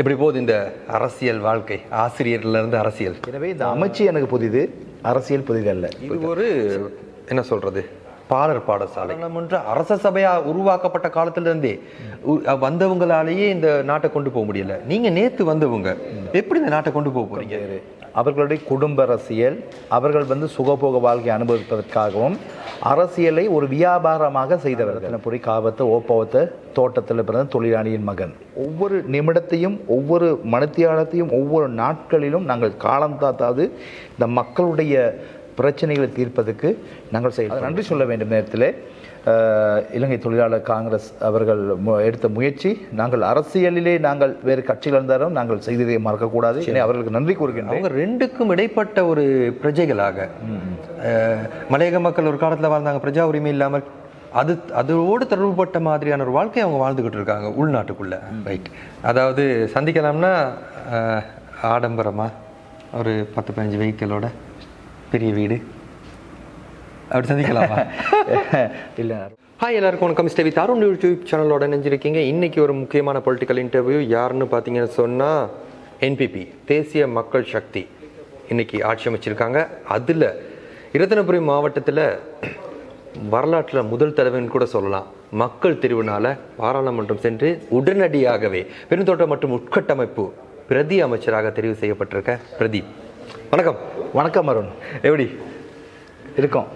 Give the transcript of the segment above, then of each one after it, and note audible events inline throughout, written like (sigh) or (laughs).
எப்படி போகுது இந்த அரசியல் வாழ்க்கை? ஆசிரியர்ல இருந்து அரசியல். எனவே இந்த அமைச்சு எனக்கு புதிது அரசியல் புதிதல்ல இது ஒரு என்ன சொல்றது? பாலர் பாடசாலை. நாடாளுமன்ற அரச சபையா உருவாக்கப்பட்ட காலத்துல இருந்தே உ- வந்தவங்களாலேயே இந்த நாட்டை கொண்டு போக முடியல. நீங்க நேத்து வந்தவங்க எப்படி இந்த நாட்டை கொண்டு போக போறீங்க? அவர்களுடைய குடும்ப அரசியல் அவர்கள் வந்து சுகபோக வாழ்க்கை அனுபவிப்பதற்காகவும் அரசியலை ஒரு வியாபாரமாக செய்தவர்கள் புரி காவத்த ஓப்பவத்த தோட்டத்தில் பிறந்த தொழிலாளியின் மகன். ஒவ்வொரு நிமிடத்தையும் ஒவ்வொரு மணித்தியாலத்தையும் ஒவ்வொரு நாட்களிலும் நாங்கள் காலம் தாத்தாது இந்த மக்களுடைய பிரச்சனைகளை தீர்ப்பதற்கு நாங்கள் செய்ய நன்றி சொல்ல வேண்டும் நேரத்தில். இலங்கை தொழிலாளர் காங்கிரஸ் அவர்கள் எடுத்த முயற்சி நாங்கள் அரசியலிலே நாங்கள் வேறு கட்சிகள் இருந்தாலும் நாங்கள் செய்ததை மறக்கக்கூடாது எனவே அவர்களுக்கு நன்றி கூறுகின்றோம் அவங்க ரெண்டுக்கும் இடைப்பட்ட ஒரு பிரஜைகளாக. மலையக மக்கள் ஒரு காலத்துல வாழ்ந்தாங்க பிரஜா உரிமை இல்லாமல். அது அதோடு தொடர்புபட்ட மாதிரியான ஒரு வாழ்க்கையை அவங்க வாழ்ந்துகிட்டு இருக்காங்க உள்நாட்டுக்குள்ள. ரைட் அதாவது சந்திக்கலாம்னா அஹ், ஆடம்பரமா ஒரு பத்து பதினஞ்சு வெஹிக்கிளோட பெரிய வீடு. அப்படி சந்திக்கலாமா? (laughs) இல்லை ஹாய் எல்லாருக்கும் வணக்கம். மிஸ்டர் வித் யூடியூப் சேனலோட நினைஞ்சிருக்கீங்க இன்னைக்கு ஒரு முக்கியமான பொலிட்டிக்கல் இன்டர்வியூ யாருன்னு பார்த்தீங்கன்னு சொன்னால் என்பிபி தேசிய மக்கள் சக்தி. இன்னைக்கு ஆட்சி அமைச்சிருக்காங்க. அதில் இரத்தினபுரி மாவட்டத்தில் வரலாற்றில் முதல் தடவைன்னு கூட சொல்லலாம். மக்கள் தெரிவுனால பாராளுமன்றம் சென்று உடனடியாகவே பெருந்தோட்டம் மற்றும் உட்கட்டமைப்பு பிரதி அமைச்சராக தெரிவு செய்யப்பட்டிருக்க பிரதீப். வணக்கம். வணக்கம் அருண். எப்படி? இருக்கோம்.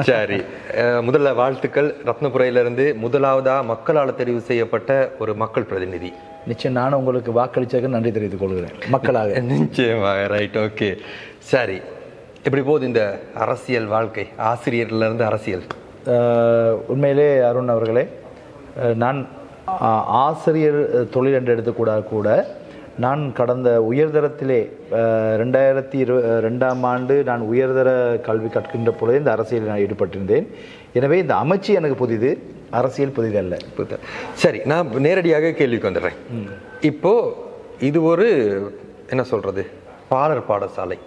சரி. முதல்ல வாழ்த்துக்கள். ரத்னபுரையிலிருந்து முதலாவதா மக்களால் தெரிவு செய்யப்பட்ட ஒரு மக்கள் பிரதிநிதி. நிச்சயம் நானும் உங்களுக்கு வாக்களிச்சதுக்கு நன்றி தெரிவித்துக் கொள்கிறேன். மக்களாக. (laughs) நிச்சயமாக. ரைட் ஓகே சரி. எப்படி போகுது இந்த அரசியல் வாழ்க்கை? ஆசிரியர்ல இருந்து அரசியல் உண்மையிலே அருண் அவர்களே நான் ஆசிரியர் தொழில் என்று எடுத்துக்கூடாது கூட நான் கடந்த உயர்தரத்திலே ரெண்டாயிரத்தி இரு ரெண்டாம் ஆண்டு நான் உயர்தர கல்வி கற்கின்ற பொழுது இந்த அரசியலில் நான் ஈடுபட்டிருந்தேன். எனவே இந்த அமைச்சு எனக்கு புதிது அரசியல் புதிதல்ல புரியுதா? சரி நான் நேரடியாக கேள்விக்கு வந்துடுறேன். இப்போ இது ஒரு என்ன சொல்றது பாலர் பாடசாலை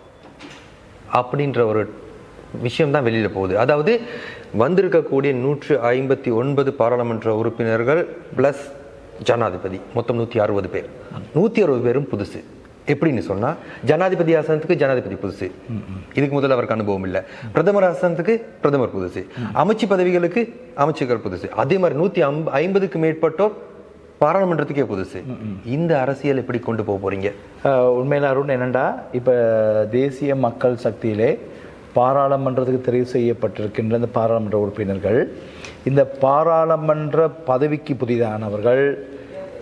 அப்படின்ற ஒரு விஷயம் தான் வெளியில போகுது. அதாவது வந்திருக்கக்கூடிய நூற்று ஐம்பத்தி ஒன்பது பாராளுமன்ற உறுப்பினர்கள் பிளஸ் ஜனாதிபதி. மொத்தம் நூற்றி அறுபது பேர். நூற்றி அறுபது பேரும் புதுசு. எப்படின்னு சொன்னா ஜனாதிபதி ஆசனத்துக்கு ஜனாதிபதி புதுசு. இதுக்கு முதல்ல அவருக்கு அனுபவம் இல்லை. பிரதமர் ஆசனத்துக்கு பிரதமர் புதுசு. அமைச்சு பதவிகளுக்கு அமைச்சர்கள் புதுசு. அதே மாதிரி நூற்றி ஐம்ப ஐம்பதுக்கு மேற்பட்டோர் பாராளுமன்றத்துக்கே புதுசு. இந்த அரசியல் எப்படி கொண்டு போக போறீங்க? உண்மையில் அருண் என்னண்டா? இப்போ தேசிய மக்கள் சக்தியிலே பாராளுமன்றத்துக்கு தெரிவு செய்யப்பட்டிருக்கின்ற இந்த பாராளுமன்ற உறுப்பினர்கள் இந்த பாராளுமன்ற பதவிக்கு புதிதானவர்கள்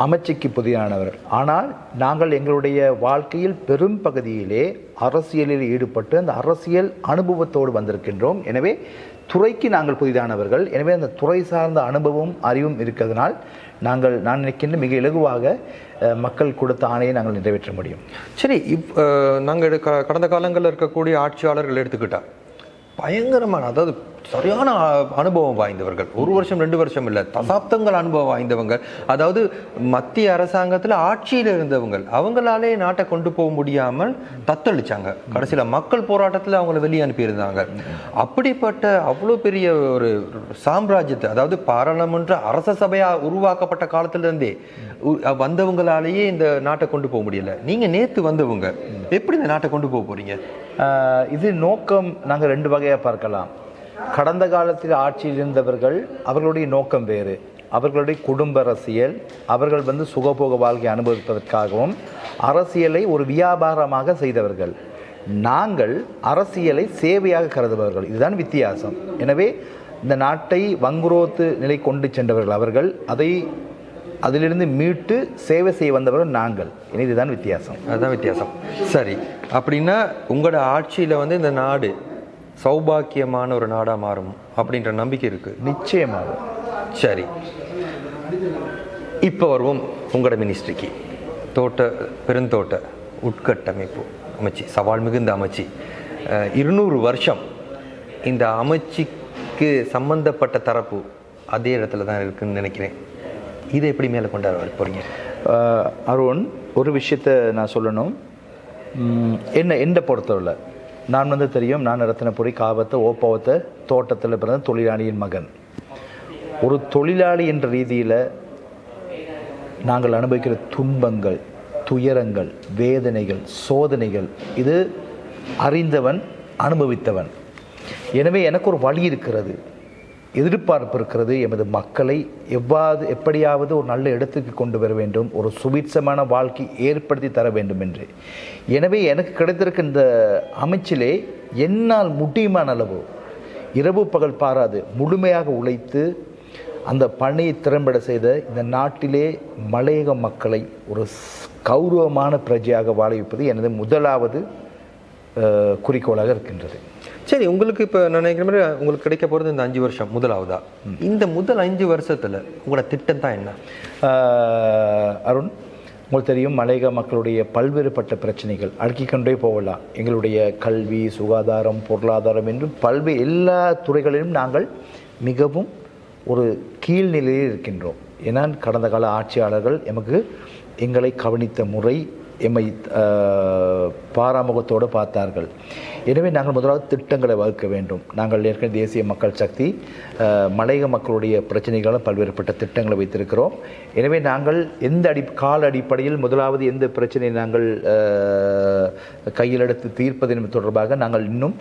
அமைச்சுக்கு புதிதானவர்கள். ஆனால் நாங்கள் எங்களுடைய வாழ்க்கையில் பெரும் பகுதியிலே அரசியலில் ஈடுபட்டு அந்த அரசியல் அனுபவத்தோடு வந்திருக்கின்றோம். எனவே துறைக்கு நாங்கள் புதிதானவர்கள். எனவே அந்த துறை சார்ந்த அனுபவம் அறிவும் இருக்கிறதுனால் நாங்கள் நான் நினைக்கின்ற மிக இலகுவாக மக்கள் கொடுத்த ஆணையை நாங்கள் நிறைவேற்ற முடியும். சரி இப் நாங்கள் எடுக்க- கடந்த காலங்களில் இருக்கக்கூடிய ஆட்சியாளர்கள் எடுத்துக்கிட்டா? பயங்கரமான அதாவது சரியான அனுபவம் வாய்ந்தவர்கள். ஒரு வருஷம் ரெண்டு வருஷம் இல்லை தசாப்தங்கள் அனுபவம் வாய்ந்தவங்க. அதாவது மத்திய அரசாங்கத்தில் ஆட்சியில் இருந்தவங்க அவங்களாலே நாட்டை கொண்டு போக முடியாமல் தத்தளிச்சாங்க. கடைசியில் மக்கள் போராட்டத்தில் அவங்கள வெளியே அனுப்பியிருந்தாங்க. அப்படிப்பட்ட அவ்வளோ பெரிய ஒரு சாம்ராஜ்யத்தை அதாவது பாராளுமன்ற அரச சபையாக உருவாக்கப்பட்ட காலத்திலிருந்தே வந்தவங்களாலேயே இந்த நாட்டை கொண்டு போக முடியல. நீங்கள் நேற்று வந்தவங்க எப்படி இந்த நாட்டை கொண்டு போக போகிறீங்க இது நோக்கம். நாங்கள் ரெண்டு வகை வகையாக பார்க்கலாம். கடந்த காலத்தில் ஆட்சியில் இருந்தவர்கள் அவர்களுடைய நோக்கம் வேறு. அவர்களுடைய குடும்ப அரசியல் அவர்கள் வந்து சுகபோக வாழ்க்கை அனுபவிப்பதற்காகவும் அரசியலை ஒரு வியாபாரமாக செய்தவர்கள். நாங்கள் அரசியலை சேவையாக கருதுபவர்கள். இதுதான் வித்தியாசம். எனவே இந்த நாட்டை வங்குரோத்து நிலை கொண்டு சென்றவர்கள் அவர்கள் அதை அதிலிருந்து மீட்டு சேவை செய்ய வந்தவர்கள் நாங்கள். இனி இதுதான் வித்தியாசம். அதுதான் வித்தியாசம். சரி. அப்படின்னா உங்களோட ஆட்சியில் வந்து இந்த நாடு சௌபாக்கியமான ஒரு நாடாக மாறும் அப்படின்ற நம்பிக்கை இருக்குது நிச்சயமாக. சரி. இப்போ வருவோம் உங்களோட மினிஸ்ட்ரிக்கு தோட்ட பெருந்தோட்ட உட்கட்டமைப்பு அமைச்சு சவால் மிகுந்த அமைச்சு. இருநூறு வருஷம் இந்த அமைச்சிக்கு சம்பந்தப்பட்ட தரப்பு அதே இடத்துல தான் இருக்குன்னு நினைக்கிறேன். இதை எப்படி மேலே கொண்டாட வர அருண் ஒரு விஷயத்தை நான் சொல்லணும். என்ன என்னை பொறுத்தவரை? நான் வந்து தெரியும் நான் ரத்தினபுரி காவத்தை ஓப்பாவத்தை தோட்டத்தில் பிறந்த தொழிலாளியின் மகன். ஒரு தொழிலாளி என்ற ரீதியில் நாங்கள் அனுபவிக்கிற துன்பங்கள் துயரங்கள் வேதனைகள் சோதனைகள் இது அறிந்தவன் அனுபவித்தவன். எனவே எனக்கு ஒரு வழி இருக்கிறது. எதிர்பார்ப்பு இருக்கிறது. எமது மக்களை எவ்வாறு எப்படியாவது ஒரு நல்ல இடத்துக்கு கொண்டு வர வேண்டும். ஒரு சுபீட்சமான வாழ்க்கை ஏற்படுத்தி தர வேண்டும் என்று. எனவே எனக்கு கிடைத்திருக்க இந்த அமைச்சிலே என்னால் முடியுமான அளவு இரவு பகல் பாராது முழுமையாக உழைத்து அந்த பணியை திறம்பட செய்த இந்த நாட்டிலே மலையக மக்களை ஒரு கௌரவமான பிரஜையாக வாழ வைப்பது எனது முதலாவது குறிக்கோளாக இருக்கின்றது. சரி உங்களுக்கு இப்போ நான் நினைக்கிற மாதிரி உங்களுக்கு கிடைக்க போகிறது இந்த அஞ்சு வருஷம் முதலாவதா? இந்த முதல் அஞ்சு வருஷத்துல உங்களோட திட்டம் தான் என்ன? அருண் உங்களுக்கு தெரியும் மலையக மக்களுடைய பல்வேறுபட்ட பிரச்சனைகள். அடுக்கிக் கொண்டே போகலாம். எங்களுடைய கல்வி சுகாதாரம் பொருளாதாரம் என்று பல்வேறு எல்லா துறைகளிலும் நாங்கள் மிகவும் ஒரு கீழ்நிலையில் இருக்கின்றோம். ஏன்னா கடந்த கால ஆட்சியாளர்கள் எமக்கு எங்களை கவனித்த முறை எம்மை பாராமுகத்தோடு பார்த்தார்கள். எனவே நாங்கள் முதலாவது திட்டங்களை வகுக்க வேண்டும். நாங்கள் ஏற்கனவே தேசிய மக்கள் சக்தி மலைய மலையக மக்களுடைய பிரச்சனைகளும் பல்வேறுபட்ட திட்டங்களை வைத்திருக்கிறோம். எனவே நாங்கள் எந்த அடி கால அடிப்படையில் முதலாவது எந்த பிரச்சனையை நாங்கள் கையில் எடுத்து தீர்ப்பது என்பது தொடர்பாக நாங்கள் இன்னும்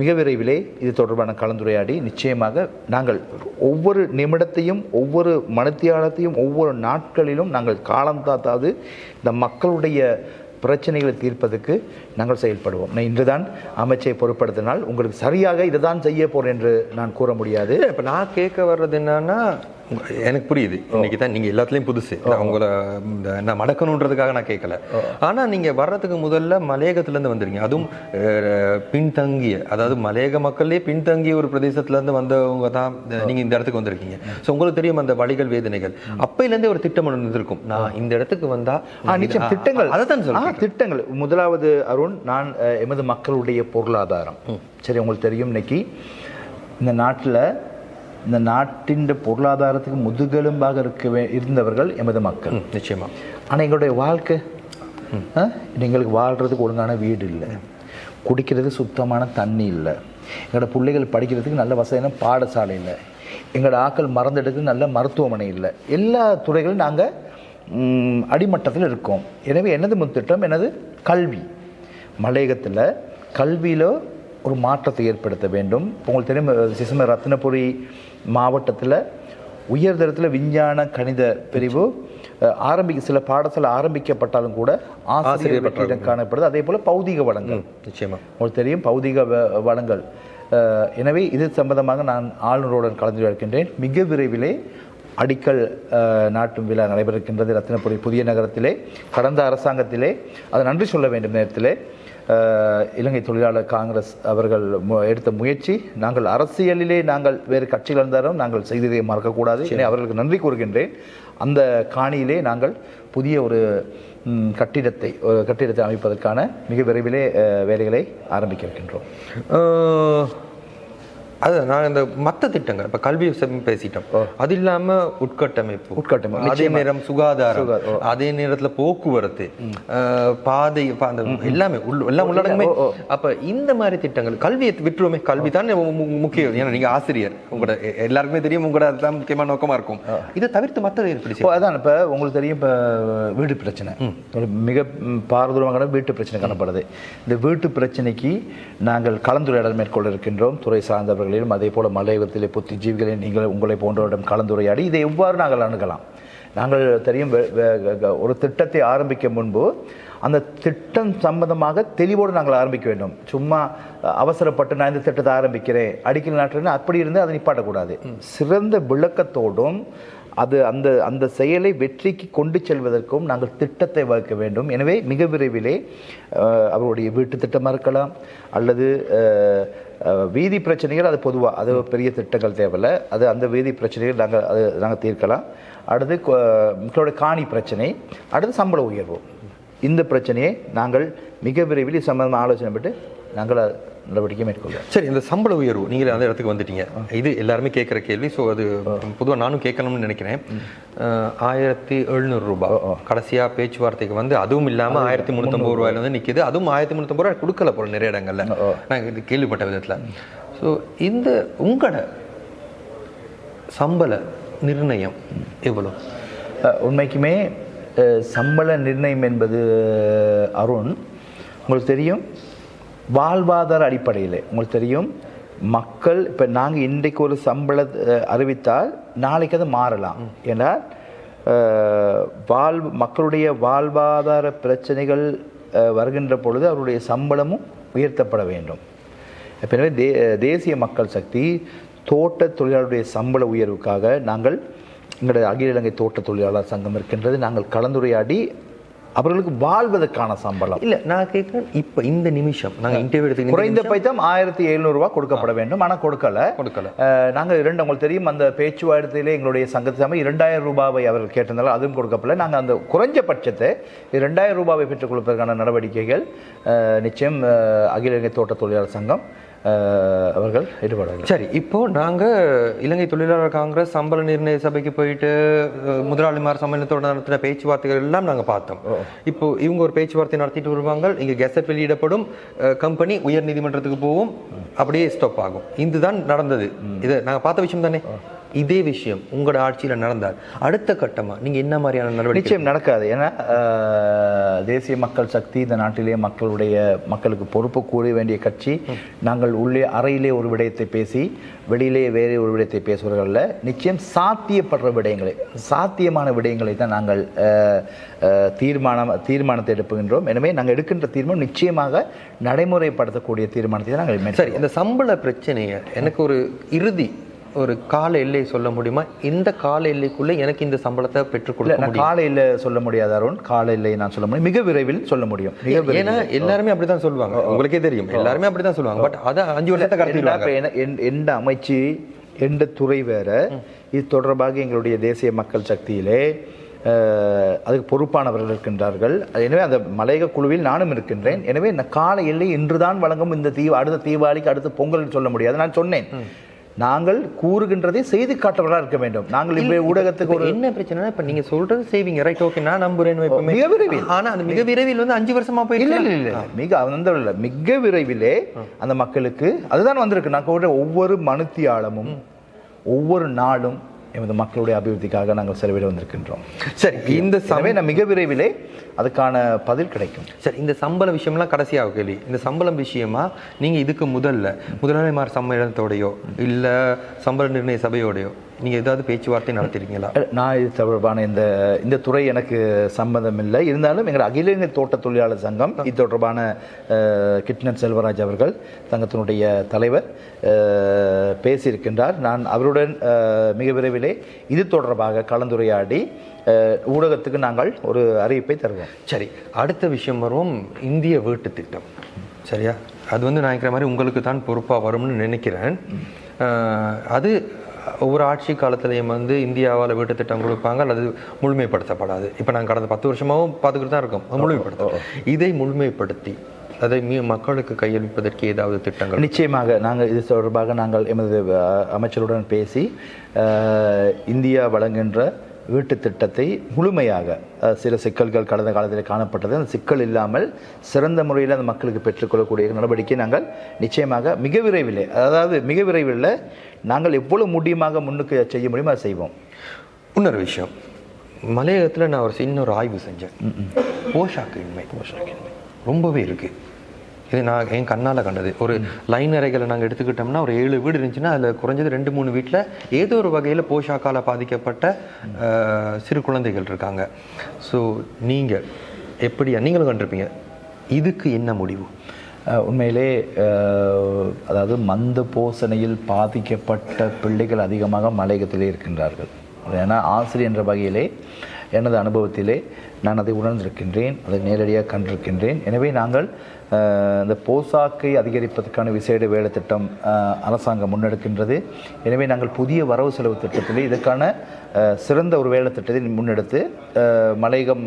மிக விரைவிலே இது தொடர்பான கலந்துரையாடி நிச்சயமாக நாங்கள் ஒவ்வொரு நிமிடத்தையும் ஒவ்வொரு மனத்தியாலத்தையும் ஒவ்வொரு நாட்களிலும் நாங்கள் காலம் தாத்தாது இந்த மக்களுடைய பிரச்சனைகளை தீர்ப்பதற்கு நாங்கள் செயல்படுவோம். நான் இன்றுதான் அமைச்சை பொறுப்படுத்தினால் உங்களுக்கு சரியாக இதை தான் செய்ய போறேன் என்று நான் கூற முடியாது. இப்போ நான் கேட்க வர்றது என்னன்னா எனக்கு புரியுது. இன்னைக்கு தான் நீங்க எல்லாத்துலயும் புதுசு. உங்களை நான் மடக்கணுன்றதுக்காக நான் கேட்கல. ஆனா நீங்க வர்றதுக்கு முதல்ல மலையகத்துல இருந்து வந்திருக்கீங்க. அதுவும் பின்தங்கிய அதாவது மலையக மக்களே பின்தங்கிய ஒரு பிரதேசத்துல இருந்து வந்தவங்க தான் இந்த- நீங்க இந்த இடத்துக்கு வந்திருக்கீங்க. ஸோ உங்களுக்கு தெரியும் அந்த வழிகள் வேதனைகள். அப்பையில இருந்தே ஒரு திட்டம் இருந்திருக்கும். நான் இந்த இடத்துக்கு வந்தா ஆ, நிச்சயம். திட்டங்கள். அதை தான் திட்டங்கள். முதலாவது அருண் நான் அஹ், எமது மக்களுடைய பொருளாதாரம். சரி உங்களுக்கு தெரியும் இன்னைக்கு. இந்த நாட்டில் இந்த நாட்டின் பொருளாதாரத்துக்கு முதுகெலும்பாக இருக்க இருந்தவர்கள் எமது மக்கள். ம், நிச்சயமா. ஆனால் எங்களுடைய வாழ்க்கை எங்களுக்கு வாழ்கிறதுக்கு ஒழுங்கான வீடு இல்லை. குடிக்கிறது சுத்தமான தண்ணி இல்லை. எங்களோட பிள்ளைகள் படிக்கிறதுக்கு நல்ல வசதியான பாடசாலை இல்லை. எங்களோட ஆக்கள் மறந்தெடுக்க நல்ல மருத்துவமனை இல்லை. எல்லா துறைகளும் நாங்கள் அடிமட்டத்தில் இருக்கோம். எனவே எனது முன்திட்டம் எனது கல்வி. மலையகத்தில் கல்வியில் ஒரு மாற்றத்தை ஏற்படுத்த வேண்டும். உங்களுக்கு தெரியும் சிசும ரத்னபுரி மாவட்டத்தில் உயர்தரத்தில் விஞ்ஞான கணித பிரிவு ஆரம்பிக்க சில பாடசாலை ஆரம்பிக்கப்பட்டாலும் கூட ஆசிரியர் வெற்றிடம் காணப்படுது. அதே போல் பௌதிக வளங்கள். நிச்சயமா. உங்களுக்கு தெரியும் பௌதிக வ- வளங்கள். எனவே இது சம்பந்தமாக நான் ஆளுநருடன் கலந்துரையாடுகின்றேன் மிக விரைவிலே அடிக்கல் நாட்டும் விழா நடைபெறுகின்றது ரத்தினபுரி புதிய நகரத்திலே. கடந்த அரசாங்கத்திலே. அதை நன்றி சொல்ல வேண்டும் நேரத்திலே. இலங்கை தொழிலாளர் காங்கிரஸ் அவர்கள் எடுத்த முயற்சி நாங்கள் அரசியலிலே நாங்கள் வேறு கட்சிகள் இருந்தாலும் நாங்கள் செய்ததை மறக்கக்கூடாது அவர்களுக்கு நன்றி கூறுகின்றேன். அந்த காணியிலே நாங்கள் புதிய ஒரு கட்டிடத்தை ஒரு கட்டிடத்தை அமைப்பதற்கான மிக விரைவிலே வேலைகளை ஆரம்பிக்க இருக்கின்றோம். அது நான் இந்த மத்த திட்டங்கள் இப்ப கல்வி பேசிட்டோம். அது இல்லாம உட்கட்டமைப்பு. உட்கட்டமைப்பு, அதே நேரம் சுகாதாரம். சுகா- அதே நேரத்துல போக்குவரத்து. பாதை அந்த எல்லாமே எல்லாம் உள்ளடங்குமே அப்ப இந்த மாதிரி திட்டங்கள் கல்வியை விட்டுருவோமே கல்வி தான் முக்கியம். ஏன்னா நீங்க ஆசிரியர். உங்களோட எல்லாருக்குமே தெரியும். உங்களோட அதுதான் முக்கியமான நோக்கமா இருக்கும். இதை தவிர்த்து எப்படி இப்போ அதான். இப்போ உங்களுக்கு தெரியும் இப்போ வீடு பிரச்சனை. மிக பாரதூரமான வீட்டு பிரச்சனை காணப்படுது. இந்த வீட்டு பிரச்சனைக்கு நாங்கள் கலந்துரையாடல் மேற்கொள்ள இருக்கின்றோம். துறை சார்ந்தவர்களிலும் அதே போல மலையகத்திலே புத்திஜீவிகளையும் நீங்கள் உங்களை போன்றவரிடம் கலந்துரையாடி இதை எவ்வாறு நாங்கள் அணுகலாம்? நாங்கள் தெரியும் ஒரு திட்டத்தை ஆரம்பிக்க முன்பு அந்த திட்டம் சம்பந்தமாக தெளிவோடு நாங்கள் ஆரம்பிக்க வேண்டும். சும்மா அவசரப்பட்டு நான் இந்த திட்டத்தை ஆரம்பிக்கிறேன் அடிக்கல் நாட்டுறேன்னு அப்படி இருந்து அதை நிப்பாட்டக்கூடாது. சிறந்த விளக்கத்தோடும் அது அந்த அந்த செயலை வெற்றிக்கு கொண்டு செல்வதற்கும் நாங்கள் திட்டத்தை வகுக்க வேண்டும். எனவே மிக விரைவிலே அவருடைய வீட்டு திட்டமாக இருக்கலாம் அல்லது வீதி பிரச்சனைகள் அது பொதுவாக அது பெரிய திட்டங்கள் தேவையில்லை. அது அந்த வீதி பிரச்சனைகள் நாங்கள் அது நாங்கள் தீர்க்கலாம். அடுத்து கொ- மக்களுடைய காணி பிரச்சனை அடுத்து சம்பள உயர்வு. இந்த பிரச்சனையை நாங்கள் மிக விரைவில் சம்பந்தமாக ஆலோசனை பெற்று நாங்கள் நடவடிக்கை மேற்கொள்வோம். சரி இந்த சம்பள உயர்வு நீங்க அந்த இடத்துக்கு வந்துட்டீங்க. இது எல்லாருமே கேட்குற கேள்வி ஸோ அது பொதுவா நானும் கேட்கணும்னு நினைக்கிறேன். ஆயிரத்தி எழுநூறு ரூபாய் கடைசியா பேச்சுவார்த்தைக்கு வந்து அதுவும் இல்லாம ஆயிரத்தி முந்நூற்றம்பது ரூபாயில வந்து நிக்குது. அதுவும் ஆயிரத்தி முந்நூற்றம்பது ரூபாய் கொடுக்கல போல நிறைய இடங்கள்ல. நான் இது கேள்விப்பட்ட விதத்துல. ஸோ இந்த உங்களோட சம்பள நிர்ணயம் எவ்வளோ உண்மைக்குமே சம்பள நிர்ணயம் என்பது அருண் உங்களுக்கு தெரியும்? வாழ்வாதார அடிப்படையில். உங்களுக்கு தெரியும் மக்கள் இப்போ நாங்கள் இன்றைக்கு ஒரு சம்பள அறிவித்தால் நாளைக்கு அது மாறலாம். ஏன்னா வாழ் மக்களுடைய வாழ்வாதார பிரச்சனைகள் வருகின்ற பொழுது அவருடைய சம்பளமும் உயர்த்தப்பட வேண்டும். எனவே தே தேசிய மக்கள் சக்தி தோட்ட தொழிலாளருடைய சம்பள உயர்வுக்காக நாங்கள் எங்களுடைய அகில இலங்கை தோட்ட தொழிலாளர் சங்கம் இருக்கின்றது. நாங்கள் கலந்துரையாடி அவர்களுக்கு வாழ்வதற்கான சம்பளம். இல்ல நான் கேட்கிறேன் இப்ப இந்த நிமிஷம் நாங்க இன்டர்வியூ எடுத்து குறைந்த பைத்தம் ஆயிரத்தி எழுநூறுவா கொடுக்கப்பட வேண்டும். ஆனால் கொடுக்கல. கொடுக்கல. நாங்கள் இரண்டு உங்களுக்கு தெரியும் அந்த பேச்சுவார்த்தையிலே எங்களுடைய சங்கத்தை இரண்டாயிரம் ரூபாவை அவர்கள் கேட்டிருந்தாலும் அதுவும் கொடுக்கப்படல. நாங்கள் அந்த குறைஞ்சபட்சத்தை இரண்டாயிரம் ரூபாவை பெற்றுக் கொடுப்பதற்கான நடவடிக்கைகள் நிச்சயம் அகில இலங்கை தோட்ட தொழிலாளர் சங்கம் அவர்கள் ஈடுபடவில்லை சரி இப்போ நாங்க இலங்கை தொழிலாளர் காங்கிரஸ் சம்பள நிர்ணய சபைக்கு போயிட்டு முதலாளிமார் சம்மேளனத்தோட நடத்தின பேச்சுவார்த்தைகள் எல்லாம் நாங்க பார்த்தோம். இப்போ இவங்க ஒரு பேச்சுவார்த்தை நடத்திட்டு வருவாங்க இங்க கெசட் வெளியிடப்படும் கம்பெனி உயர் நீதிமன்றத்துக்கு போகும் அப்படியே ஸ்டாப் ஆகும். இதுதான் நடந்தது. இது நாங்க பார்த்த விஷயம் தானே? இதே விஷயம் உங்களோட ஆட்சியில நடந்தால். அடுத்த கட்டமா நீங்க என்ன மாதிரியான நடவடிக்கை நிச்சயம் நடக்காது. ஏன்னா தேசிய மக்கள் சக்தி இந்த நாட்டிலே மக்களுடைய மக்களுக்கு பொறுப்பு கூற வேண்டிய கட்சி நாங்கள் உள்ளே அறையிலே ஒரு விடயத்தை பேசி வெளியிலே வேறு ஒரு விடயத்தை பேசுவர்கள்ல நிச்சயம் சாத்தியப்படுற விடயங்களை சாத்தியமான விடயங்களை தான் நாங்கள் தீர்மானம் தீர்மானத்தை எடுப்புகின்றோம். எனவே நாங்கள் எடுக்கின்ற தீர்மானம் நிச்சயமாக நடைமுறைப்படுத்தக்கூடிய தீர்மானத்தை தான் நாங்கள். சரி இந்த சம்பள பிரச்சனையை எனக்கு ஒரு இறுதி ஒரு கால எல்லை சொல்ல முடியுமா? இந்த கால எல்லைக்குள்ள எனக்கு இந்த சம்பளத்தை பெற்றுக் இல்ல கொடுக்க நான் முடியும். காலையில் சொல்ல முடியாது அருண். காலையில் நான் சொல்ல முடியும். மிக விரைவில் சொல்ல முடியும். ஏன்னா எல்லாருமே அப்படிதான் சொல்லுவாங்க. உங்களுக்கே தெரியும். எல்லாருமே அப்படிதான் சொல்லுவாங்க. பட் அத அஞ்சு வருஷத்தை கடத்திடுவாங்க. எந்த அமைச்சு எந்த துறை வேற. இது தொடர்பாக எங்களுடைய தேசிய மக்கள் சக்தியிலே அதுக்கு பொறுப்பானவர்கள் இருக்கின்றார்கள். எனவே அந்த மலையக குழுவில் நானும் இருக்கின்றேன். எனவே இந்த கால எல்லை இன்றுதான் வழங்கும் இந்த தீ அடுத்த தீபாவளிக்கு அடுத்த பொங்கல் சொல்ல முடியாது. நான் சொன்னேன். நாங்கள் கூறுகின்றதை செய்து காட்டவர்களாக இருக்க வேண்டும். நாங்கள் இப்போ ஊடகத்துக்கு ஒரு என்ன பிரச்சனை இப்ப நீங்க சொல்றது சேவிங் ரைட் ஓகே நான் நம்புறேன் மிக விரைவில். ஆனா அந்த மிக விரைவில் வந்து அஞ்சு வருஷமா இல்ல போயிட்டு இல்ல இல்ல. மிக அந்த இல்ல. மிக விரைவிலே அந்த மக்களுக்கு அதுதான் வந்திருக்கு. நான் கூட ஒவ்வொரு மனுத்தியாளமும் ஒவ்வொரு நாளும் எமது மக்களுடைய அபிவிருத்திக்காக நாங்கள் செலவிட வந்திருக்கின்றோம். சரி இந்த சம்- எனவே நான் மிக விரைவிலே அதுக்கான பதில் கிடைக்கும். சரி இந்த சம்பள விஷயம்லாம் கடைசியாக கேள்வி. இந்த சம்பளம் விஷயமா நீங்க இதுக்கு முதல்ல முதலாளிமார் சம்மேளனத்தோடையோ இல்ல சம்பள நிர்ணய சபையோடையோ நீங்க ஏதாவது பேச்சுவார்த்தை நடத்திருக்கீங்களா? நான் இது தொடர்பான இந்த இந்த துறை எனக்கு சம்மதம் இல்லை இருந்தாலும் எங்கள் அகில இந்திய தோட்ட தொழிலாளர் சங்கம் இது தொடர்பான அஹ், கிட்னட் செல்வராஜ் அவர்கள் சங்கத்தினுடைய தலைவர் பேசியிருக்கின்றார். நான் அவருடன் மிக விரைவிலே இது தொடர்பாக கலந்துரையாடி ஊடகத்துக்கு நாங்கள் ஒரு அறிவிப்பை தருவோம். சரி அடுத்த விஷயம் வரும் இந்திய வீட்டு திட்டம். சரியா? அது வந்து நான் நினைக்கிற மாதிரி உங்களுக்கு தான் பொறுப்பா வரும்னு நினைக்கிறேன். அது ஒவ்வொரு ஆட்சி காலத்திலையும் வந்து இந்தியாவால் வீட்டு திட்டம் கொடுப்பாங்க அல்லது முழுமைப்படுத்தப்படாது. இப்போ நாங்கள் கடந்த பத்து வருஷமாவும் பார்த்துக்கிட்டு தான் இருக்கோம். முழுமைப்படுத்த இதை முழுமைப்படுத்தி அதை மீ- மக்களுக்கு கையளிப்பதற்கு ஏதாவது திட்டங்கள்? நிச்சயமாக நாங்கள் இது தொடர்பாக நாங்கள் எமது அமைச்சருடன் பேசி இந்தியா வழங்குகின்ற வீட்டு திட்டத்தை முழுமையாக சில சிக்கல்கள் கடந்த காலத்தில் காணப்பட்டது. அந்த சிக்கல் இல்லாமல் சிறந்த முறையில் அந்த மக்களுக்கு பெற்றுக்கொள்ளக்கூடிய நடவடிக்கை நாங்கள் நிச்சயமாக மிக விரைவில் அதாவது மிக விரைவில் நாங்கள் எவ்வளவு முடியுமாக முன்னுக்கு செய்ய முடியுமோ அதை செய்வோம். இன்னொரு விஷயம். மலையகத்தில் நான் ஒரு சின்ன ஒரு ஆய்வு செஞ்சேன். போஷாக்கு இன்மை. போஷாக்கின்மை ரொம்பவே இருக்கு. இது நான் என் கண்ணால் கண்டது. ஒரு லைன் அறைகளை நாங்கள் எடுத்துக்கிட்டோம்னா ஒரு ஏழு வீடு இருந்துச்சுன்னா அதில் குறைஞ்சது ரெண்டு மூணு வீட்டில் ஏதோ ஒரு வகையில் போஷாக்கால பாதிக்கப்பட்ட சிறு குழந்தைகள் இருக்காங்க. ஸோ நீங்கள் எப்படியா நீங்களும் கண்டிருப்பீங்க. இதுக்கு என்ன முடிவு? உண்மையிலே அதாவது மந்த போசனையில் பாதிக்கப்பட்ட பிள்ளைகள் அதிகமாக மலையகத்திலே இருக்கின்றார்கள். ஏன்னா ஆசிரியர் என்ற வகையிலே எனது அனுபவத்திலே நான் அதை உணர்ந்திருக்கின்றேன் அதை நேரடியாக கண்டிருக்கின்றேன். எனவே நாங்கள் இந்த போசாக்கை அதிகரிப்பதற்கான விசேட வேலை திட்டம் அரசாங்கம் முன்னெடுக்கின்றது. எனவே நாங்கள் புதிய வரவு செலவு திட்டத்தில் இதற்கான சிறந்த ஒரு வேலை திட்டத்தை முன்னெடுத்து அஹ், மலையகம்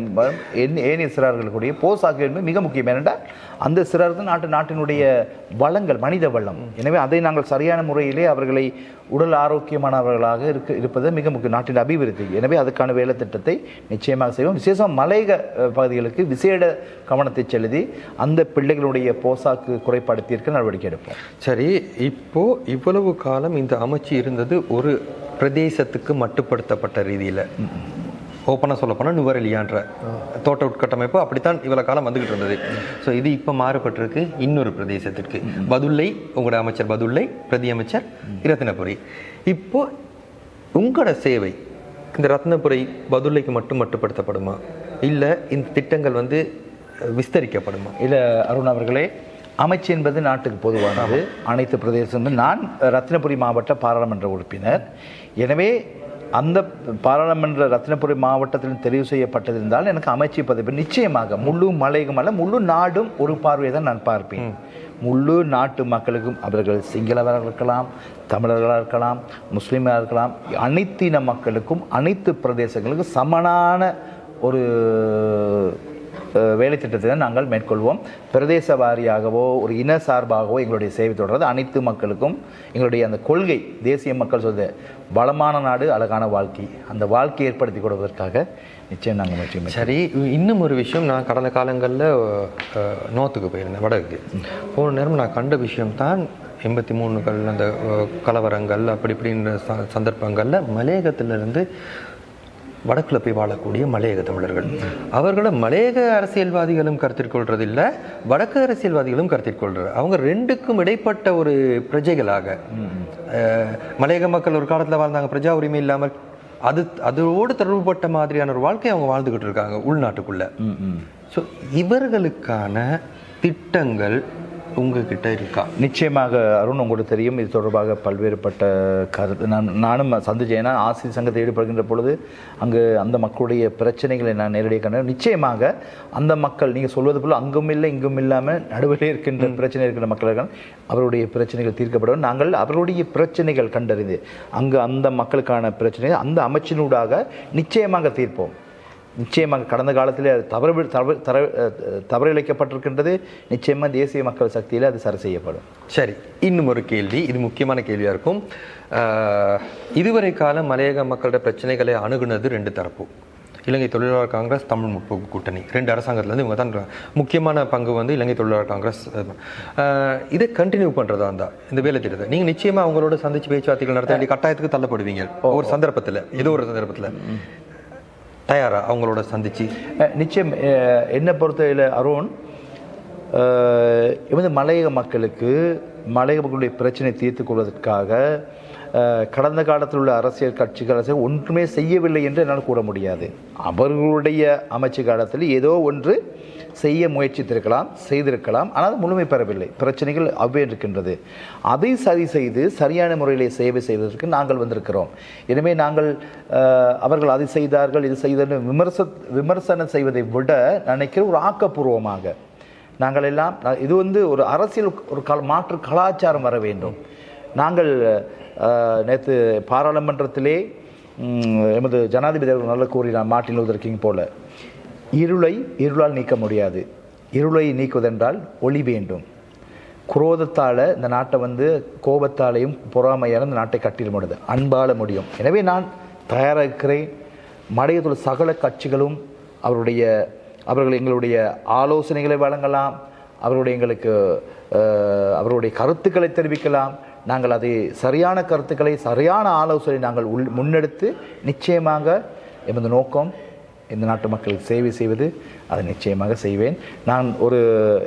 ஏனைய சிறார்களுடைய போசாக்கு என்பது மிக முக்கியம். ஏனென்றால் அந்த சிறார்கள் நாட்டு நாட்டினுடைய வளங்கள் மனித வளம். எனவே அதை நாங்கள் சரியான முறையிலே அவர்களை உடல் ஆரோக்கியமானவர்களாக இருக்க இருப்பது மிக முக்கியம். நாட்டின் அபிவிருத்தி. எனவே அதுக்கான வேலை திட்டத்தை நிச்சயமாக செய்வோம். விசேஷம் மலையக பகுதிகளுக்கு விசேட கவனத்தை செலுத்தி அந்த பிள்ளைகளுடைய போசாக்கு குறைபாடு தீர்க்க நடவடிக்கை எடுப்போம். சரி இப்போ இவ்வளவு காலம் இந்த அமைச்சு இருந்தது ஒரு பிரதேசத்துக்கு மட்டுப்படுத்தப்பட்ட ரீதியில். ஓப்பனாக சொல்ல போனால் நுவரெலியான்ற தோட்ட உட்கட்டமைப்பு அப்படித்தான் இவ்வளோ காலம் வந்துகிட்டு இருந்தது. ஸோ இது இப்போ மாறுபட்டிருக்கு இன்னொரு பிரதேசத்திற்கு. பதுல்லை உங்களோட அமைச்சர் பதுல்லை பிரதி அமைச்சர் இரத்தினபுரி இப்போ உங்களோட சேவை இந்த ரத்னபுரி பதுல்லைக்கு மட்டும் மட்டுப்படுத்தப்படுமா? இல்லை இந்த திட்டங்கள் வந்து விஸ்தரிக்கப்படுமா? இல்லை அருண் அவர்களே அமைச்சு என்பது நாட்டுக்கு பொதுவானது. அனைத்து பிரதேசங்களும் நான் ரத்தினபுரி மாவட்ட பாராளுமன்ற உறுப்பினர். எனவே அந்த பாராளுமன்ற ரத்தினபுரி மாவட்டத்தில் தெரிவு செய்யப்பட்டிருந்தால் எனக்கு அமைச்சு பதவி நிச்சயமாக முழு மலையும் அல்ல முழு நாடும் ஒரு பார்வையை தான் நான் பார்ப்பேன். முழு நாட்டு மக்களுக்கும் அவர்கள் சிங்களவராக இருக்கலாம் தமிழர்களாக இருக்கலாம் முஸ்லீமாக இருக்கலாம் அனைத்து இன மக்களுக்கும் அனைத்து பிரதேசங்களுக்கும் சமனான ஒரு அஹ், வேலை திட்டத்தை நாங்கள் மேற்கொள்வோம். பிரதேச வாரியாகவோ ஒரு இன சார்பாகவோ எங்களுடைய சேவை தொடர்றது அனைத்து மக்களுக்கும் எங்களுடைய அந்த கொள்கை தேசிய மக்கள் சொல்ற வளமான நாடு அழகான வாழ்க்கை அந்த வாழ்க்கையை ஏற்படுத்தி கொடுப்பதற்காக நிச்சயம் நாங்கள் முயற்சி சரி இன்னும் ஒரு விஷயம் நான் கடந்த காலங்களில் நோத்துக்கு போயிருந்தேன் வடக்கு. போன நேரம் நான் கண்ட விஷயம் தான் எண்பத்தி மூணுகள் அந்த கலவரங்கள் அப்படி இப்படின்ற சந்தர்ப்பங்களில் மலையகத்திலிருந்து வடக்குல போய் வாழக்கூடிய மலையக தமிழர்கள். அவர்களோட மலையக அரசியல்வாதிகளும் கருத்தில் கொள்றதில்லை வடக்கு அரசியல்வாதிகளும் கருத்தில் கொள்றாரு அவங்க ரெண்டுக்கும் இடைப்பட்ட ஒரு பிரஜைகளாக. மலையக மக்கள் ஒரு காலத்தில் வாழ்ந்தாங்க பிரஜா உரிமை இல்லாமல் அது அதோடு தொடர்புபட்ட மாதிரியான ஒரு வாழ்க்கையை அவங்க வாழ்ந்துகிட்டு இருக்காங்க உள்நாட்டுக்குள்ள. ஸோ இவர்களுக்கான திட்டங்கள் உங்ககிட்ட இருக்கா? நிச்சயமாக அருண் உங்களுக்கு தெரியும். இது தொடர்பாக பல்வேறுபட்ட கருத்து. நான் நானும் சந்திச்சேன். ஏன்னா ஆசிரியர் சங்கத்தை ஈடுபடுகின்ற பொழுது அங்கு அந்த மக்களுடைய பிரச்சனைகளை நான் நேரடியாக கண்டேன். நிச்சயமாக அந்த மக்கள் நீங்கள் சொல்வது போல அங்கும் இல்லை இங்கும் இல்லாமல் நடுவில் இருக்கின்ற பிரச்சனை இருக்கின்ற மக்களுக்கு அவருடைய பிரச்சனைகள் தீர்க்கப்படும். நாங்கள் அவருடைய பிரச்சனைகள் கண்டறிந்து அங்கு அந்த மக்களுக்கான பிரச்சனைகள் அந்த அமைச்சினூடாக நிச்சயமாக தீர்ப்போம். நிச்சயமாக கடந்த காலத்தில் அது தவறு தவறு தர தவறிழைக்கப்பட்டிருக்கின்றது நிச்சயமாக தேசிய மக்கள் சக்தியில் அது சரி செய்யப்படும். சரி இன்னும் ஒரு கேள்வி. இது முக்கியமான கேள்வியா இருக்கும். இதுவரை காலம் மலையக மக்களோட பிரச்சனைகளை அணுகுனது ரெண்டு தரப்பு. இலங்கை தொழிலாளர் காங்கிரஸ் தமிழ் முற்போக்கு கூட்டணி. ரெண்டு அரசாங்கத்துலேருந்து இவங்க தான் முக்கியமான பங்கு வந்து இலங்கை தொழிலாளர் காங்கிரஸ் இதை கண்டினியூ பண்ணுறதா இருந்தா இந்த வேலை திட்டத்தை? நீங்கள் நிச்சயமாக அவங்களோட சந்திச்சு பேச்சுவார்த்தைகள் நடத்த வேண்டிய கட்டாயத்துக்கு தள்ளப்படுவீங்க. ஒரு சந்தர்ப்பத்தில் ஏதோ ஒரு சந்தர்ப்பத்தில். தயாரா அவங்களோட சந்திச்சு? நிச்சயம் என்னை பொறுத்தவரையில் அருண் அஹ், வந்து மலையக மக்களுக்கு மலையக மக்களுடைய பிரச்சனை தீர்த்து கொள்வதற்காக கடந்த காலத்தில் உள்ள அரசியல் கட்சிகள் அரசியல் ஒன்றுமே செய்யவில்லை என்று என்னால் கூற முடியாது. அவர்களுடைய அமைச்சு காலத்தில் ஏதோ ஒன்று செய்ய முயற்சித்திருக்கலாம் செய்திருக்கலாம் ஆனால் முழுமை பெறவில்லை. பிரச்சனைகள் அவ்வே இருக்கின்றது. அதை சரி செய்து சரியான முறையிலே சேவை செய்வதற்கு நாங்கள் வந்திருக்கிறோம். எனவே நாங்கள் அவர்கள் அதை செய்தார்கள் இது செய்தார்கள் விமர்ச விமர்சனம் செய்வதை விட நினைக்கிற ஒரு ஆக்கப்பூர்வமாக. நாங்கள் எல்லாம் இது வந்து ஒரு அரசியல் ஒரு கல மாற்று கலாச்சாரம் வர வேண்டும். நாங்கள் நேற்று பாராளுமன்றத்திலே எமது ஜனாதிபதி அவர்கள் நல்ல கூறினார் மார்ட்டின் லூதர் கிங் போல. இருளை இருளால் நீக்க முடியாது. இருளை நீக்குவதென்றால் ஒளி வேண்டும். குரோதத்தால் இந்த நாட்டை வந்து கோபத்தாலையும் பொறாமையால் இந்த நாட்டை கட்டிட முடியுது. அன்பால முடியும். எனவே நான் தயாராக இருக்கிறேன் மடையத்துள்ள சகல கட்சிகளும் அவருடைய அவர்கள் எங்களுடைய ஆலோசனைகளை வழங்கலாம். அவருடைய எங்களுக்கு அவருடைய கருத்துக்களை தெரிவிக்கலாம். நாங்கள் அதை சரியான கருத்துக்களை சரியான ஆலோசனை நாங்கள் உள் முன்னெடுத்து நிச்சயமாக எமது நோக்கம் இந்த நாட்டு மக்களுக்கு சேவை செய்வது அதை நிச்சயமாக செய்வேன். நான் ஒரு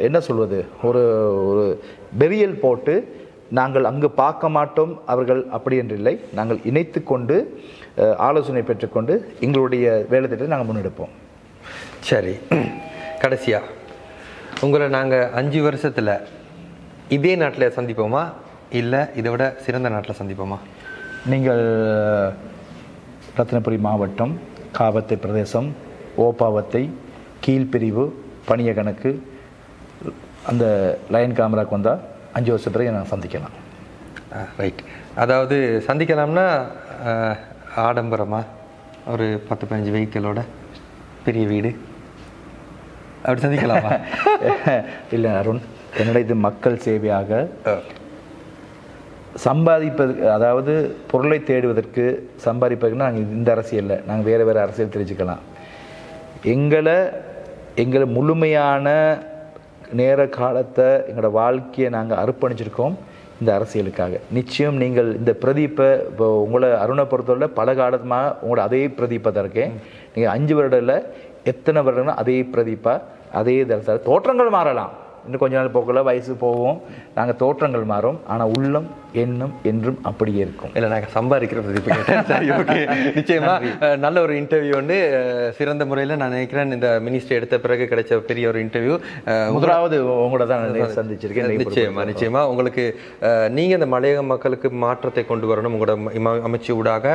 என்ன சொல்வது? ஒரு ஒரு பெரியல் போட்டு நாங்கள் அங்கு பார்க்க மாட்டோம் அவர்கள் அப்படி என்றில்லை நாங்கள் இணைத்து கொண்டு ஆலோசனை பெற்றுக்கொண்டு எங்களுடைய வேலை திட்டத்தை நாங்கள் முன்னெடுப்போம். சரி. கடைசியா உங்களை நாங்கள் அஞ்சு வருஷத்தில் இதே நாட்டில் சந்திப்போமா? இல்லை இதை விட சிறந்த நாட்டில் சந்திப்போமா? நீங்கள் ரத்னபுரி மாவட்டம் காவத்தை பிரதேசம் ஓப்பாவத்தை கீழ்பிரிவு பணிய கணக்கு அந்த லைன் கேமராக்கு வந்தால் அஞ்சு வருஷம் பிறகு நான் சந்திக்கலாம். ரைட் அதாவது சந்திக்கலாம்னா அஹ், ஆடம்பரமா? ஒரு பத்து பதினஞ்சு வெஹிக்கிளோட பெரிய வீடு. அப்படி சந்திக்கலாமா? (laughs) இல்லை அருண். என்னோட இது மக்கள் சேவையாக சம்பாதிப்பதற்கு அதாவது பொருளை தேடுவதற்கு சம்பாதிப்பதற்கு நாங்கள் இந்த அரசியலில் நாங்கள் வேறு வேறு அரசியல் தெரிஞ்சுக்கலாம். எங்களை எங்களை முழுமையான நேர காலத்தை எங்களோட வாழ்க்கையை நாங்கள் அர்ப்பணிச்சிருக்கோம் இந்த அரசியலுக்காக. நிச்சயம் நீங்கள் இந்த பிரதீப்பை இப்போ உங்களை அருணை பொறுத்தவரை பல காலமாக உங்களோட அதே பிரதீப்பை தான் இருக்கேன். நீங்கள் அஞ்சு வருடம் இல்லை எத்தனை வருடம்னா அதே பிரதீப்பாக அதே தரிசனம் தோற்றங்கள் மாறலாம். இன்னும் கொஞ்ச நாள் போக்குள்ள வயசு போகும். நாங்கள் தோற்றங்கள் மாறும். ஆனால் உள்ளம் எண்ணம் என்றும் அப்படியே இருக்கும். இல்லை நாங்கள் சம்பாதிக்கிற பிரதீப் கேட்டேன். சரி ஓகே. (laughs) நிச்சயமா அஹ், நல்ல ஒரு இன்டர்வியூ வந்து அஹ், சிறந்த முறையில் நான் நினைக்கிறேன். இந்த மினிஸ்டர் எடுத்த பிறகு கிடைச்ச பெரிய ஒரு இன்டர்வியூ முதலாவது உங்களோட தான் சந்திச்சிருக்கேன். இந்த நிச்சயமா நிச்சயமா. உங்களுக்கு அஹ், நீங்க இந்த மலையக மக்களுக்கு மாற்றத்தை கொண்டு வரணும். உங்களோட அமைச்சு ஊடாக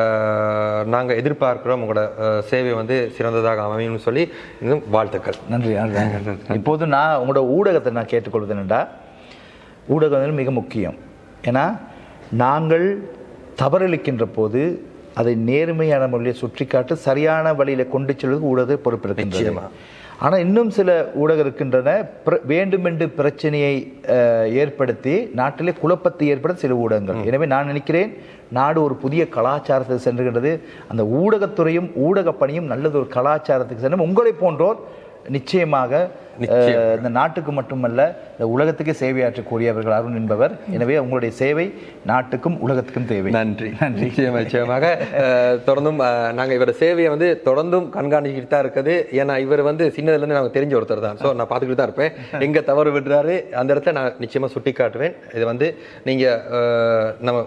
அஹ், நாங்க எதிர்பார்க்கிறோம். உங்களோட சேவை வந்து சிறந்ததாக அமையும்னு சொல்லி இன்னும் வாழ்த்துக்கள். நன்றி. இப்போது நான் உங்களோட ஊடகத்தை நான் கேட்டுக்கொள்வது ஊடகம் வந்து மிக முக்கியம். ஏன்னா நாங்கள் தவறளிக்கின்ற போது அதை நேர்மையான முறையில் சுற்றிக்காட்டு சரியான வழியில கொண்டு செல்வது ஊடக பொறுப்பு இருக்கின்றது நிச்சயமா. ஆனால் இன்னும் சில ஊடகம் இருக்கின்றன வேண்டுமென்று பிரச்சனையை ஏற்படுத்தி நாட்டிலே குழப்பத்தை ஏற்படுத்த சில ஊடகங்கள். எனவே நான் நினைக்கிறேன் நாடு ஒரு புதிய கலாச்சாரத்தை சென்றுகின்றது. அந்த ஊடகத்துறையும் ஊடக பணியும் நல்லது ஒரு கலாச்சாரத்துக்கு சென்று உங்களை போன்றோர் நிச்சயமாக இந்த நாட்டுக்கு மட்டுமல்ல இந்த உலகத்துக்கே சேவையாற்றக்கூடியவர்கள் அருண் என்பவர். எனவே உங்களுடைய சேவை நாட்டுக்கும் உலகத்துக்கும் தேவை. நன்றி. நன்றி. நிச்சயமா நிச்சயமாக. அஹ், தொடர்ந்தும் அஹ், நாங்க இவரோட சேவையை வந்து தொடர்ந்தும் கண்காணிக்கிட்டு தான் இருக்குது. ஏன்னா இவர் வந்து சின்னதுல இருந்து நாங்க தெரிஞ்ச ஒருத்தர் தான். ஸோ நான் பார்த்துக்கிட்டு தான் இருப்பேன். (laughs) எங்க தவறு விடுறாரு அந்த இடத்துல நான் நிச்சயமா சுட்டி காட்டுவேன் இது வந்து நீங்க அஹ், நம்ம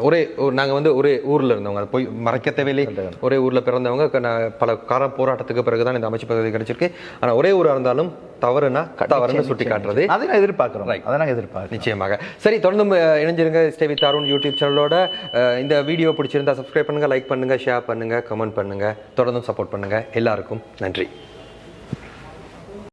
ஒரே ஒரு- நாங்க வந்து ஒரே ஊர்ல இருந்தவங்க. போய் மறைக்க தேவையில்லை. ஒரே ஊர்ல பிறந்தவங்க. பல கால போராட்டத்துக்கு பிறகுதான் இந்த அமைச்சு பதவி கிடைச்சிருக்கு. ஆனா ஒரே ஊரா இருந்தாலும் தவறுனா தவறுன்னு சுட்டி காட்டுறது அதை நான் எதிர்பார்க்கிறோம். அதை நாங்கள் எதிர்பார்க்கிறோம். நிச்சயமாக. சரி தொடர்ந்து இணைஞ்சிருங்க. ஸ்டே வித் அருண் யூடியூப் சேனலோட இந்த வீடியோ பிடிச்சிருந்தா சப்ஸ்கிரைப் பண்ணுங்க லைக் பண்ணுங்க ஷேர் பண்ணுங்க கமெண்ட் பண்ணுங்க. தொடர்ந்தும் சப்போர்ட் பண்ணுங்க. எல்லாருக்கும் நன்றி.